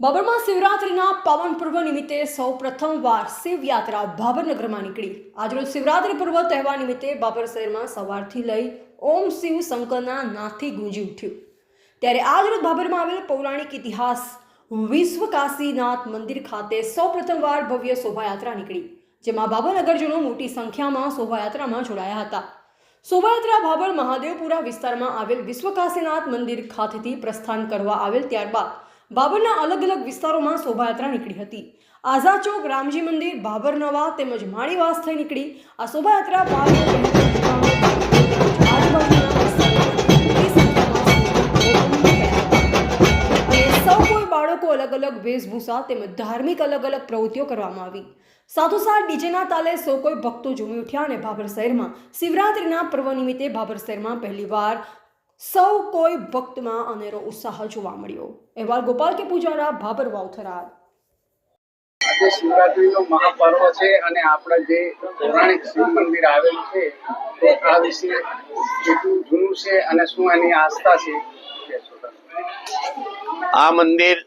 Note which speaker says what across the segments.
Speaker 1: બાબરમાં શિવરાત્રિના પાવન પર્વ નિમિત્તે સૌ પ્રથમવાર શિવયાત્રા બાબરનગરમાં નીકળી. આજરોજ શિવરાત્રિ પર્વ તહેવાર નિમિત્તે બાબર શહેરમાં સવારથી લઈ ઓમ શિવ શંકરના નાથથી ગુંજી ઉઠ્યું. ત્યારે આજરોજ બાબરમાં આવેલ પૌરાણિક ઇતિહાસ વિશ્વ કાશીનાથ મંદિર ખાતે સૌ પ્રથમવાર ભવ્ય શોભાયાત્રા નીકળી, જેમાં બાબર નગરજનો મોટી સંખ્યામાં શોભાયાત્રામાં જોડાયા હતા. શોભાયાત્રા બાબર મહાદેવપુરા વિસ્તારમાં આવેલ વિશ્વ કાશીનાથ મંદિર ખાતેથી પ્રસ્થાન કરવા આવેલ ત્યારબાદ બાબરના અલગ અલગ વિસ્તારોમાં શોભાયાત્રા નીકળી હતી. આઝાદ ચોક, રામજી મંદિર, બાબર તેમજ માળીવાસ થઈ નીકળી. આ શોભાયાત્રા સૌ કોઈ બાળકો અલગ અલગ વેશભૂષા તેમજ ધાર્મિક અલગ અલગ પ્રવૃત્તિઓ કરવામાં આવી. સાથોસાથ ડીજેના તાલે સૌ કોઈ ભક્તો ઝૂમી ઉઠ્યા અને ભાભર શહેરમાં શિવરાત્રિના પર્વ નિમિત્તે ભાભર શહેરમાં પહેલીવાર સૌ કોઈ ભક્તમાં અનેરો ઉત્સાહ જોવા મળ્યો. અહેવાલ ગોપાલ કે પૂજારા ભાભર વાવથરા
Speaker 2: આજે શિવરાત્રીનો મહાપર્વ છે અને આપણા જે પૌરાણિક શિવ મંદિર આવેલું છે તો આ વિશે કેટલું જૂનું છે અને શું એની આસ્થા છે
Speaker 3: આ મંદિર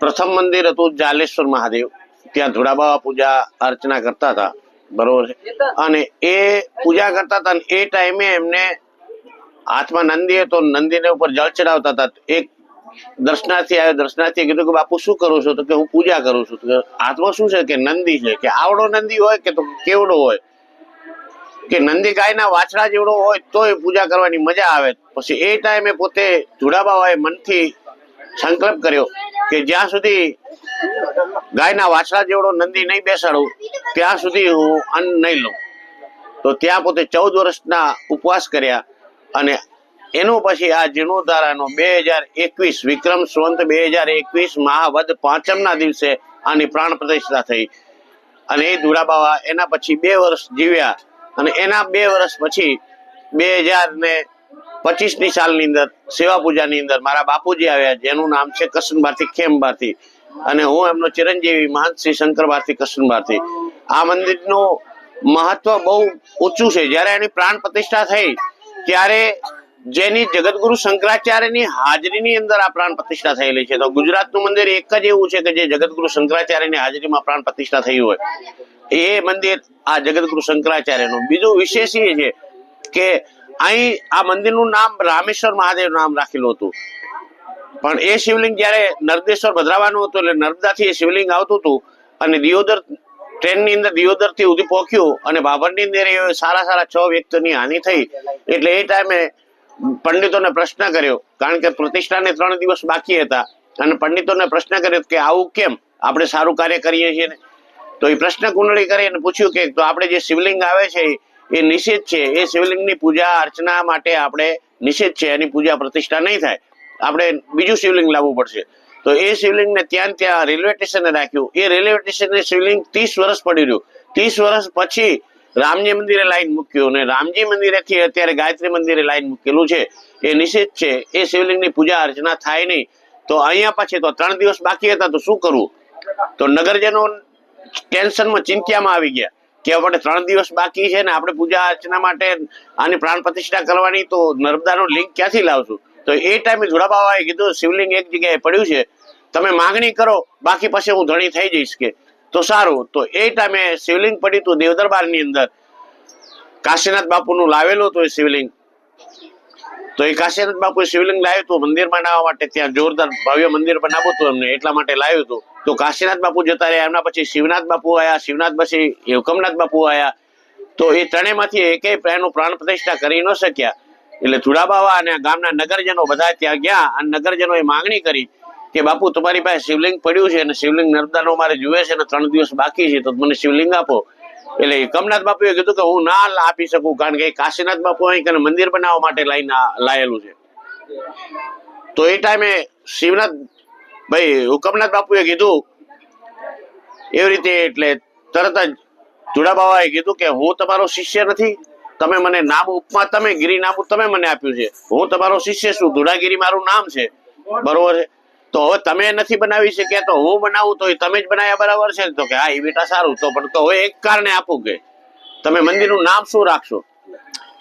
Speaker 3: પ્રથમ મંદિર હતું જાલેશ્વર મહાદેવ. ત્યાં ધોળાબાવા પૂજા અર્ચના કરતા હતા બરોબર છે? અને એ પૂજા કરતા હતા એ ટાઈમે એમને હાથમાં નંદી હતો, નંદીને ઉપર જળ ચડાવતા હતા. એક દર્શનાર્થી આવ્યો દર્શનાર્થી કીધું કે, બાપુ, શું કરું છું? તો કે, હું પૂજા કરું છું. આત્મા શું છે? કે, નંદી છે. કે, આવડો નંદી હોય કે તો કેવડો હોય? કે, નંદી ગાયના વાછડા જેવડો હોય તોય પૂજા કરવાની મજા આવે. પછી એ ટાઈમે પોતે ધુડાબાવાએ મનથી સંકલ્પ કર્યો કે, જ્યાં સુધી ગાયના વાછડા જેવડો નંદી નહીં બેસાડું, ત્યાં સુધી હું અન્ન નહીં લઉં. તો ત્યાં પોતે ચૌદ વર્ષના ઉપવાસ કર્યા. અને એનો પછી આ જીર્ણોદ્ધારાનો બે હજાર એકવીસ વિક્રમ સંવંત બે હજાર એકવીસ મહાવદ પાંચમના દિવસે આની પ્રાણ પ્રતિષ્ઠા થઈ. અને એ દુરાબાવા એના પછી બે વર્ષ જીવ્યા. અને એના બે વર્ષ પછી બે હજાર ને પચીસની સાલની અંદર સેવા પૂજાની અંદર મારા બાપુજી આવ્યા જેનું નામ છે કૃષ્ણ ભારતી ખેમ ભારતી અને હું એમનો ચિરંજીવી મહંત શ્રી શંકર ભારતી કૃષ્ણ ભારતી આ મંદિરનું મહત્વ બહુ ઊંચું છે. જ્યારે એની પ્રાણ પ્રતિષ્ઠા થઈ ત્યારે જેની જગતગુરુ શંકરાચાર્યની હાજરીની અંદર આ પ્રાણ પ્રતિષ્ઠા થયેલી છે. તો ગુજરાતનું મંદિર એક જ એવું છે કે જે જગતગુરુ શંકરાચાર્યની હાજરીમાં પ્રાણ પ્રતિષ્ઠા થઈ હોય. એ મંદિર આ જગતગુરુ શંકરાચાર્યનું. બીજું વિશેષ એ છે કે અહીં આ મંદિરનું નામ રામેશ્વર મહાદેવ નામ રાખેલું હતું. પણ એ શિવલિંગ જયારે નર્દેશ્વર ભદ્રાવાનું હતું એટલે નર્મદાથી એ શિવલિંગ આવતું હતું અને દિયોદર ટ્રેનની અંદર દિયોદરથી ઉધી પહોંચ્યું અને બાબરની અંદર સારા સારા છ વ્યક્તિઓની હાનિ થઈ. એટલે એ ટાઈમે પંડિતોને પ્રશ્ન કર્યો, કારણ કે પ્રતિષ્ઠાને ત્રણ દિવસ બાકી હતા. અને પંડિતોને પ્રશ્ન કર્યો કે આવું કેમ? આપણે સારું કાર્ય કરીએ છીએ ને? તો એ પ્રશ્ન કુંડળી કરી અને પૂછ્યું કે તો આપણે જે શિવલિંગ આવે છે, એ નિષેધ છે. એ શિવલિંગની પૂજા અર્ચના માટે આપણે નિષેધ છે. એની પૂજા પ્રતિષ્ઠા નહીં થાય. આપણે બીજું શિવલિંગ લાવવું પડશે. તો એ શિવલિંગને ત્યાં ને ત્યાં રેલવે સ્ટેશને રાખ્યું. એ રેલવે સ્ટેશને શિવલિંગ ત્રીસ વર્ષ પડી રહ્યું. ત્રીસ વર્ષ પછી રામજી મંદિરે લાઈન મૂક્યું અને રામજી મંદિરેથી અત્યારે ગાયત્રી મંદિરે લાઈન મૂકેલું છે. એ નિષેધ છે, એ શિવલિંગની પૂજા અર્ચના થાય નહીં. તો અહીંયા પછી તો ત્રણ દિવસ બાકી હતા, તો શું કરવું? તો નગરજનો ટેન્શનમાં ચિંતામાં આવી ગયા કે આપણે ત્રણ દિવસ બાકી છે ને આપણે પૂજા અર્ચના માટે આની પ્રાણ પ્રતિષ્ઠા કરવાની, તો નર્મદાનો લિંક ક્યાંથી લાવશું? તો એ ટાઈમે ધુડાબાવાએ કીધું, શિવલિંગ એક જગ્યાએ પડ્યું છે, તમે માગણી કરો, બાકી પછી હું ધણી થઈ જઈશ કે. તો સારું, તો એ ટાઈમે શિવલિંગ પડ્યું હતું દેવદરબારની અંદર. કાશીનાથ બાપુનું લાવેલું હતું એ શિવલિંગ. તો એ કાશીનાથ બાપુ શિવલિંગ લાવ્યું હતું મંદિર બનાવવા માટે ત્યાં જોરદાર ભવ્ય મંદિર બનાવવું હતું એમને, એટલા માટે લાવ્યું હતું તો કાશીનાથ બાપુ જતા રહ્યા, એમના પછી શિવનાથ બાપુ આયા શિવનાથ પછી હુકમનાથ બાપુ આયા તો એ ત્રણેયમાંથી એકે એનું પ્રાણ પ્રતિષ્ઠા કરી ન શક્યા. એટલે ચુડાબાવા અને ગામના નગરજનો બધા ત્યાં ગયા અને નગરજનોએ માંગણી કરી કે બાપુ, તમારી પાસે શિવલિંગ પડ્યું છે અને શિવલિંગ નર્મદાનો મારે જુએ છે અને ત્રણ દિવસ બાકી છે, તો મને શિવલિંગ આપો. એટલે કમનાથ બાપુએ કીધું કે હું ના આપી શકું, કારણ કે કાશીનાથ બાપુ અહીં મંદિર બનાવવા માટે લાઈન લાયેલું છે. તો એ ટાઈમે શિવનાથ, ભાઈ હુકમનાથ બાપુએ કીધું, એવી રીતે એટલે તરત જ ચુડાબાવાએ કીધું કે હું તમારો શિષ્ય નથી. તમે મને નામ ઉપમા, તમે ગિરી નામ તમે મને આપ્યું છે. હું તમારો શિષ્ય છું, ધુડાગીરી મારું નામ છે. બરોબર છે? તો હવે તમે નથી બનાવી શક્યા, તો હું બનાવું, તો તમે જ બનાવ્યા બરાબર છે? તો કે, હા એ બેટા સારું. તો પણ તો હવે એક કારણે આપું કે, તમે મંદિરનું નામ શું રાખશો?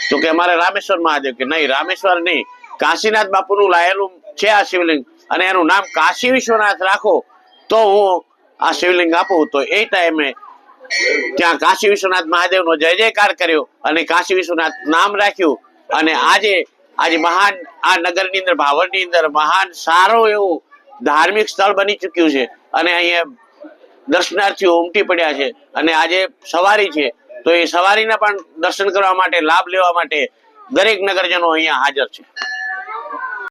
Speaker 3: તો કે, અમારે રામેશ્વર મહાદેવ. કે, નહીં, રામેશ્વર નહીં. કાશીનાથ બાપુનું લાયેલું છે આ શિવલિંગ, અને એનું નામ કાશી વિશ્વનાથ રાખો, તો હું આ શિવલિંગ આપું. તો એ ટાઈમે ત્યાં કાશી વિશ્વનાથ મહાદેવનો જય જયકાર કર્યો અને કાશી વિશ્વનાથ નામ રાખ્યું. અને આજે આજે મહાન, આ નગરની અંદર ભાવરની અંદર મહાન સારું એવું ધાર્મિક સ્થળ બની ચૂક્યું છે. અને અહીંયા દર્શનાર્થીઓ ઉમટી પડ્યા છે. અને આજે સવારી છે. તો એ સવારીના પણ દર્શન કરવા માટે, લાભ લેવા માટે દરેક નગરજનો અહીંયા હાજર છે.